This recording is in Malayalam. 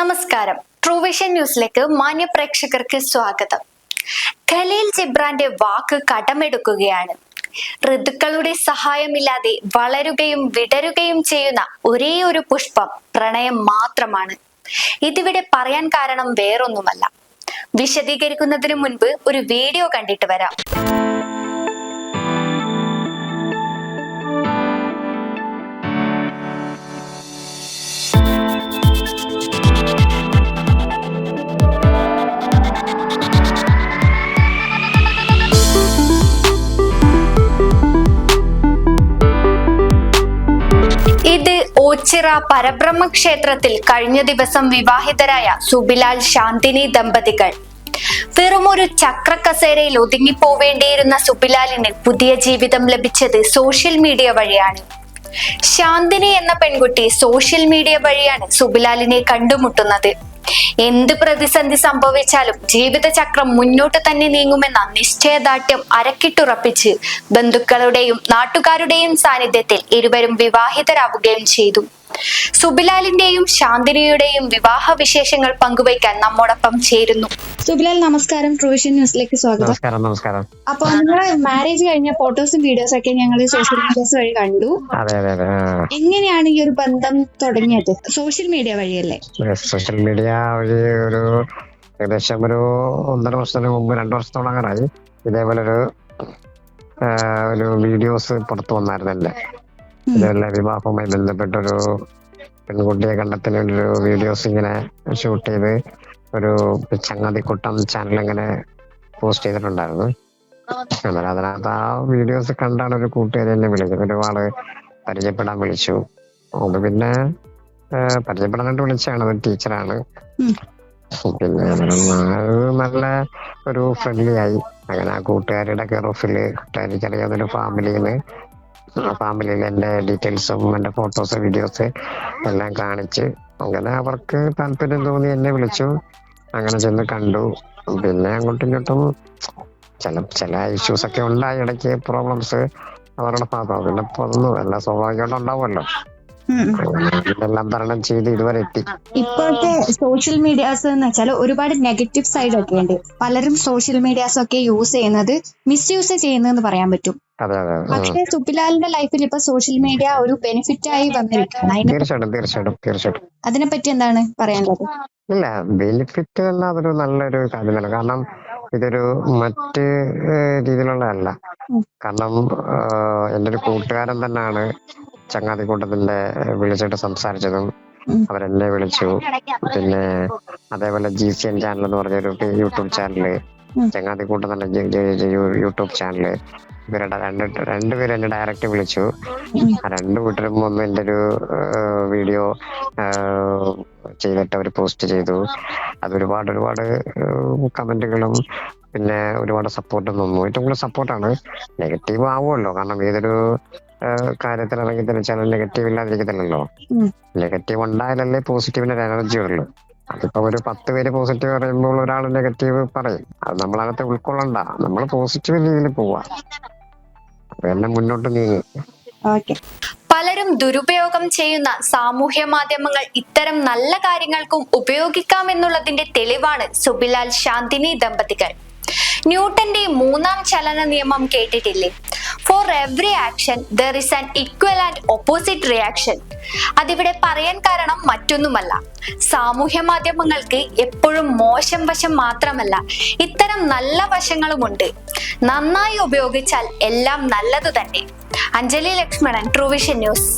നമസ്കാരം. ട്രൂവിഷൻ ന്യൂസിലേക്ക് മാന്യ പ്രേക്ഷകർക്ക് സ്വാഗതം. ഖലീൽ ജിബ്രാന്റെ വാക്ക് കടമെടുക്കുകയാണ്. ഋതുക്കളുടെ സഹായമില്ലാതെ വളരുകയും വിടരുകയും ചെയ്യുന്ന ഒരേ ഒരു പുഷ്പം പ്രണയം മാത്രമാണ്. ഇതിവിടെ പറയാൻ കാരണം വേറൊന്നുമല്ല. വിശദീകരിക്കുന്നതിന് മുൻപ് ഒരു വീഡിയോ കണ്ടിട്ട് വരാം. ഇത് ഓച്ചിറ പരബ്രഹ്മ ക്ഷേത്രത്തിൽ കഴിഞ്ഞ ദിവസം വിവാഹിതരായ സുബിലാൽ ശാന്തിനി ദമ്പതികൾ. വെറുമൊരു ചക്രക്കസേരയിൽ ഒതുങ്ങിപ്പോവേണ്ടിയിരുന്ന സുബിലാലിന് പുതിയ ജീവിതം ലഭിച്ചത് സോഷ്യൽ മീഡിയ വഴിയാണ്. ശാന്തിനി എന്ന പെൺകുട്ടി സോഷ്യൽ മീഡിയ വഴിയാണ് സുബിലാലിനെ കണ്ടുമുട്ടുന്നത്. എന്ത് പ്രതിസന്ധി സംഭവിച്ചാലും ജീവിതചക്രം മുന്നോട്ട് തന്നെ നീങ്ങുമെന്ന നിശ്ചയദാർഢ്യം അരക്കിട്ടുറപ്പിച്ച് ബന്ധുക്കളുടെയും നാട്ടുകാരുടെയും സാന്നിധ്യത്തിൽ ഇരുവരും വിവാഹിതരാവുകയും ചെയ്തു. സുബിലാലിന്റെയും ശാന്തിനിയുടെയും വിവാഹ വിശേഷങ്ങൾ പങ്കുവയ്ക്കാൻ നമ്മോടൊപ്പം ചേരുന്നു. സുബിലാൽ നമസ്കാരം പ്രൊവിഷൻ ന്യൂസിലേക്ക് സ്വാഗതം. നമസ്കാരം നമസ്കാരം. അപ്പൊ നിങ്ങളെ മാരേജ് കഴിഞ്ഞ ഫോട്ടോസും വീഡിയോസും ഒക്കെ ഞങ്ങൾ സോഷ്യൽ മീഡിയസ് വഴി കണ്ടു. എങ്ങനെയാണ് ഈ ഒരു ബന്ധം തുടങ്ങിയത്? സോഷ്യൽ മീഡിയ വഴിയല്ലേ? സോഷ്യൽ മീഡിയ വഴി ഒരു ഏകദേശം ഒരു ഒന്നര വർഷത്തിന് മുമ്പ് രണ്ടു വർഷത്തോളം അങ്ങനെ ഇതേപോലെ ഒരു ഒരു വീഡിയോസ് പുറത്തു വന്നായിരുന്നു എന്റെ ഉം. ഇതേപോലെ വിവാഹവുമായി ബന്ധപ്പെട്ടൊരു പെൺകുട്ടിയെ കണ്ടെത്തിന് ഒരു വീഡിയോസ് ഇങ്ങനെ ഷൂട്ട് ചെയ്ത് ഒരു ചങ്ങാതിക്കുട്ടം ചാനൽ ഇങ്ങനെ പോസ്റ്റ് ചെയ്തിട്ടുണ്ടായിരുന്നു. അന്നേരം അതിനകത്ത് ആ വീഡിയോസ് കണ്ടാണ് ഒരു കൂട്ടുകാരി എന്നെ വിളിച്ചത്. ഒരുപാട് പരിചയപ്പെടാൻ വിളിച്ചു. അത് പിന്നെ പരിചയപ്പെടാനായിട്ട് വിളിച്ചാണ് ഒരു ടീച്ചറാണ്. പിന്നെ നല്ല ഒരു ഫ്രണ്ട്ലി ആയി. അങ്ങനെ ആ കൂട്ടുകാരുടെ അറിയാവുന്ന ഒരു ഫാമിലിന്ന് ആ ഫാമിലിയിൽ എന്റെ ഡീറ്റെയിൽസും എന്റെ ഫോട്ടോസ് വീഡിയോസ് എല്ലാം കാണിച്ച് അങ്ങനെ അവർക്ക് താല്പര്യം തോന്നി എന്നെ വിളിച്ചു. അങ്ങനെ ചെന്ന് കണ്ടു. പിന്നെ അങ്ങോട്ടും ഇങ്ങോട്ടും ചില ചില ഇഷ്യൂസ് ഒക്കെ ഉണ്ടായി. ഇടയ്ക്ക് പ്രോബ്ലംസ് അവരുടെ ഭാഗം പിന്നെ പൊന്നു എല്ലാം സ്വാഭാവികമായിട്ട് ഉണ്ടാവുമല്ലോ. ഇതെല്ലാം തരണം ചെയ്ത് ഇതുവരെ എത്തി. ഇപ്പോഴത്തെ സോഷ്യൽ മീഡിയാസ് എന്ന് വെച്ചാൽ ഒരുപാട് നെഗറ്റീവ് സൈഡ് ഒക്കെ ഉണ്ട്. പലരും സോഷ്യൽ മീഡിയാസ് ഒക്കെ യൂസ് ചെയ്യുന്നത് മിസ്യൂസ് ചെയ്യുന്നതെന്ന് പറയാൻ പറ്റും. അതെ അതെ ഉം. പക്ഷേ സുബിലാലിന്റെ ലൈഫിൽ ഇപ്പൊ സോഷ്യൽ മീഡിയ ഒരു ബെനിഫിറ്റ് ആയി വന്നിരിക്കുകയാണ്. അതിനെ തീർച്ചയായിട്ടും തീർച്ചയായിട്ടും തീർച്ചയായിട്ടും. അതിനെപ്പറ്റി എന്താണ് പറയാനുള്ളത്? ഇല്ല ബെനിഫിറ്റ് അല്ല അതൊരു നല്ലൊരു കാര്യം തന്നെ കാരണം ഇതൊരു മറ്റ് രീതിയിലുള്ളതല്ല. കാരണം എന്റെ എന്റെ ഒരു കൂട്ടുകാരൻ തന്നെയാണ് ചങ്ങാതിക്കൂട്ടത്തിന്റെ വിളിച്ചിട്ട് സംസാരിച്ചതും. അവരെന്നെ വിളിച്ചു. പിന്നെ അതേപോലെ ജി സി എൻ ചാനൽ എന്ന് പറഞ്ഞ ഒരു യൂട്യൂബ് ചാനൽ ചങ്ങാതി ചങ്ങാതിക്കൂട്ടം തന്നെ J- J- J- YouTube channel. ഇവരുടെ രണ്ട് രണ്ടുപേരും എന്നെ ഡയറക്റ്റ് വിളിച്ചു. രണ്ടു കൂട്ടരും ഒന്ന് എന്റെ ഒരു വീഡിയോ ചെയ്തിട്ട് അവർ പോസ്റ്റ് ചെയ്തു. അത് ഒരുപാട് ഒരുപാട് കമന്റുകളും പിന്നെ ഒരുപാട് സപ്പോർട്ടും തന്നു. ഏറ്റവും കൂടുതൽ സപ്പോർട്ടാണ് നെഗറ്റീവ് ആവുമല്ലോ. കാരണം ഏതൊരു കാര്യത്തിൽ ഇറങ്ങി ചില നെഗറ്റീവ് ഇല്ലാതിരിക്കത്തില്ലല്ലോ. നെഗറ്റീവ് ഉണ്ടായാലല്ലേ പോസിറ്റീവിന് ഒരു എനർജി ഉള്ളൂ. അതിപ്പോ ഒരു പത്ത് പേര് പോസിറ്റീവ് പറയുമ്പോൾ ഒരാൾ നെഗറ്റീവ് പറയും. അത് നമ്മളകത്ത് ഉൾക്കൊള്ളണ്ട. നമ്മൾ പോസിറ്റീവ് രീതിയിൽ പോവാ. അപ്പൊ എന്നെ മുന്നോട്ട് നീങ്ങി. പലരും ദുരുപയോഗം ചെയ്യുന്ന സാമൂഹ്യ മാധ്യമങ്ങൾ ഇത്തരം നല്ല കാര്യങ്ങൾക്കും ഉപയോഗിക്കാം ഉപയോഗിക്കാമെന്നുള്ളതിന്റെ തെളിവാണ് സുബിലാൽ ശാന്തിനി ദമ്പതികൾ. ന്യൂട്ടന്റെ മൂന്നാം ചലന നിയമം കേട്ടിട്ടില്ലേ? For every action there is an equal and opposite reaction അതിവിടെ പറയാൻ കാരണം മറ്റൊന്നുമല്ല. സാമൂഹ്യ മാധ്യമങ്ങൾക്ക് എപ്പോഴും മോശം വശം മാത്രമല്ല ഇത്തരം നല്ല വശങ്ങളുമുണ്ട്. നന്നായി ഉപയോഗിച്ചാൽ എല്ലാം നല്ലതു തന്നെ അഞ്ജലി ലക്ഷ്മണൻ ട്രൂവിഷൻ ന്യൂസ്